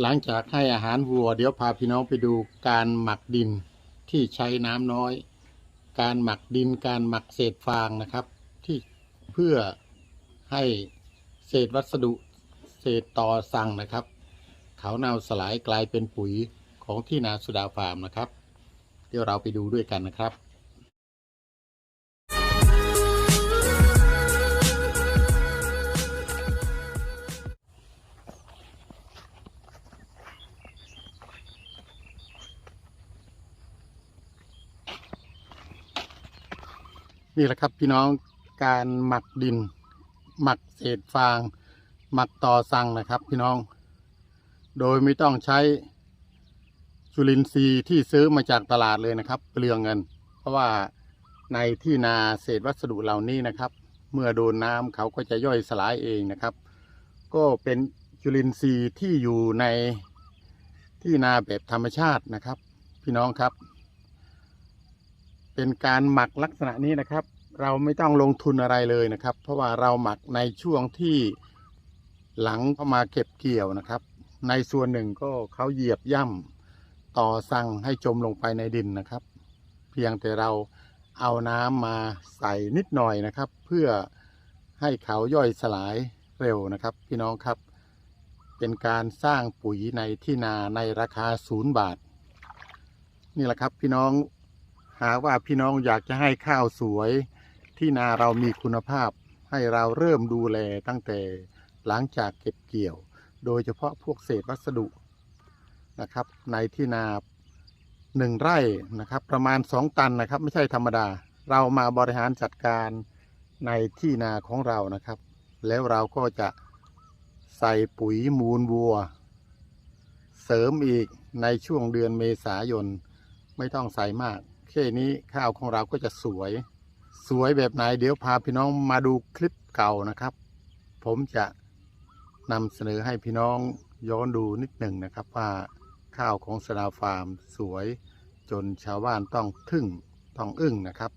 หลังจากให้อาหารวัว เดี๋ยวพาพี่น้องไปดูการหมักดินที่ใช้น้ำน้อย การหมักดินการหมักเศษฟางนะครับ ที่เพื่อให้เศษวัสดุเศษตอสั่งนะครับเขาเน่าสลายกลายเป็นปุ๋ยของที่นาสุดาฟาร์มนะครับ เดี๋ยวเราไปดูด้วยกันนะครับ นี่แหละครับพี่น้องการหมักดิน หมักเศษฟาง หมักต่อสั่งนะครับ พี่น้อง โดยไม่ต้องใช้จุลินทรีย์ที่ซื้อมาจากตลาดเลยนะครับ เปลืองเงิน เพราะว่าในที่นาเศษวัสดุเหล่านี้นะครับ เมื่อโดนน้ำเขาก็จะย่อยสลายเองนะครับ ก็เป็นจุลินทรีย์ที่อยู่ในที่นาแบบธรรมชาตินะครับ พี่น้องครับ เป็นการหมักลักษณะนี้นะครับ เราไม่ต้องลงทุนอะไรเลยนะครับ เพราะว่าเราหมักในช่วงที่หลังเข้ามาเก็บเกี่ยวนะครับ ในส่วนหนึ่งก็เขาเหยียบย่ำต่อสั่งให้จมลงไปในดินนะครับ เพียงแต่เราเอาน้ำมาใส่นิดหน่อยนะครับ เพื่อให้เขาย่อยสลายเร็วนะครับ พี่น้องครับ เป็นการสร้างปุ๋ยในที่นาในราคาศูนย์บาท นี่แหละครับพี่น้อง หากว่าพี่น้องอยากจะให้ข้าวสวยที่นาเรามีคุณภาพ ให้เราเริ่มดูแลตั้งแต่หลังจากเก็บเกี่ยว โดยเฉพาะพวกเศษวัสดุนะครับ ในที่นาหนึ่งไร่นะครับ ประมาณสองตันนะครับ ไม่ใช่ธรรมดา เรามาบริหารจัดการในที่นาของเรานะครับ แล้วเราก็จะใส่ปุ๋ยมูลวัว เสริมอีกในช่วงเดือนเมษายน ไม่ต้องใส่มาก แค่นี้ข้าวของเราก็จะสวย สวยแบบไหน เดี๋ยวพาพี่น้องมาดูคลิปเก่านะครับ ผมจะนำเสนอให้พี่น้องย้อนดูนิดหนึ่งนะครับ ว่าข้าวของสดาฟาร์มสวยจนชาวบ้านต้องทึ่งต้องอึ้งนะครับ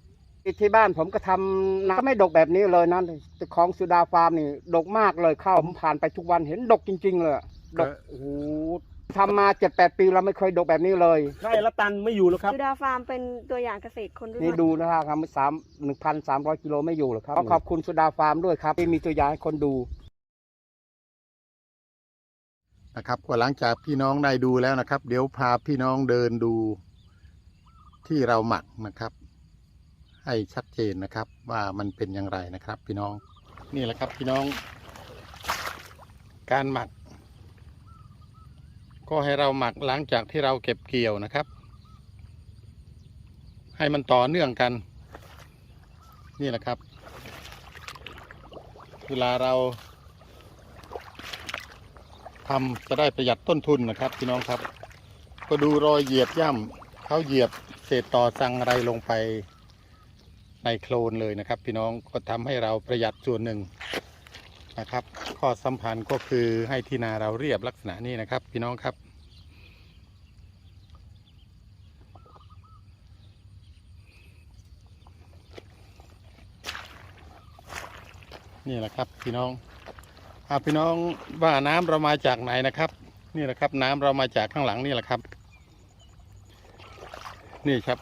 ที่บ้านผมก็ทำนาไม่ดกแบบนี้เลยนะแต่ของสุดาฟาร์มนี่ดกมากเลยข้าวผมผ่านไปทุกวันเห็นดกจริง ๆ เลยดกโอ้โห ทำมาเจ็ดแปดปีเราไม่เคยดกแบบนี้เลย ไร่ละตันไม่อยู่แล้วครับ สุดาฟาร์มเป็นตัวอย่างเกษตรคนรุ่นนี่ใหม่ดูนะครับทำสามหนึ่งพันสามร้อยกิโลไม่อยู่หรอกครับขอบคุณสุดาฟาร์มด้วยครับที่มีตัวอย่างให้คนดู นะครับก็หลังจากพี่น้องได้ดูแล้วนะครับ เดี๋ยวพาพี่น้องเดินดูที่เราหมักนะครับ ให้ชัดเจนนะครับว่ามันเป็นอย่างไรนะครับ พี่น้องนี่แหละครับพี่น้อง การหมัก ก็ให้เราหมักหลังจากที่เราเก็บเกี่ยวนะครับ ให้มันต่อเนื่องกัน นี่แหละครับ เวลาเราทำจะได้ประหยัดต้นทุนนะครับพี่น้องครับ ก็ดูรอยเหยียบย่ำเขาเหยียบเศษต่อสั่งอะไรลงไปในโคลนเลยนะครับ พี่น้องก็ทำให้เราประหยัดส่วนหนึ่ง นะครับ ข้อสำคัญก็คือให้ที่นาเราเรียบลักษณะนี้นะครับ พี่น้องครับ นี่แหละครับพี่น้องอาพี่น้องว่าน้ำเรามาจากไหนนะครับ นี่แหละครับ น้ำเรามาจากข้างหลังนี่แหละครับ นี่ครับ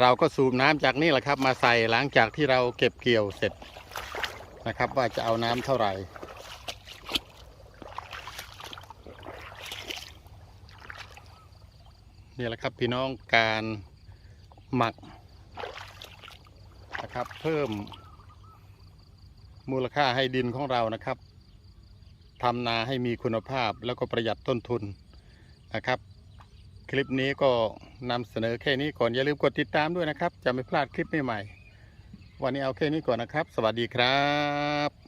เราก็สูบน้ำจากนี่แหละครับ มาใส่หลังจากที่เราเก็บเกี่ยวเสร็จ นะครับ ว่าจะเอาน้ำเท่าไหร่นี่แหละครับพี่น้องการหมักนะครับ เพิ่มมูลค่าให้ดินของเรานะครับทำนาให้มีคุณภาพแล้วก็ประหยัดต้นทุนนะครับ คลิปนี้ก็นำเสนอแค่นี้ก่อนอย่าลืมกดติดตามด้วยนะครับ จะไม่พลาดคลิปใหม่ๆ วันนี้เอาแค่นี้ก่อนนะครับ สวัสดีครับ